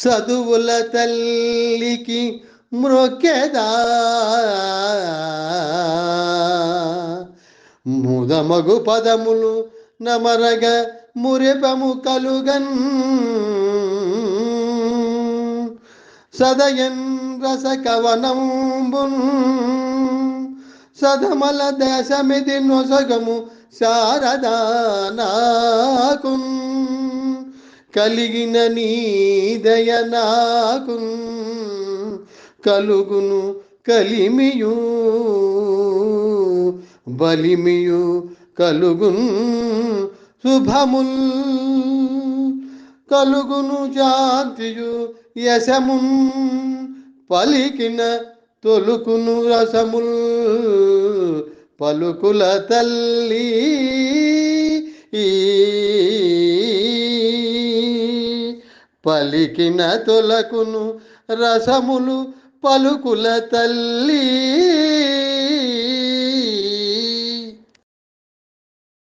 చదువుల తల్లికి మ్రొక్కెదా ముదమగు పదములు నమరగ మురిపము కలుగన్. సదయన్ రస కవనంబున్ సదమల దేశమిది నొసగము శారదా నాకున్. కలిగిన నీదయ నాకు కలుగును కలిమియు బలిమియు కలుగున్ శుభముల్ కలుగును జాతియు యశమున్ పలికిన తొలుకును రసముల్ పలుకుల తల్లి పలికిన తొలకును రసములు పలుకుల తల్లి.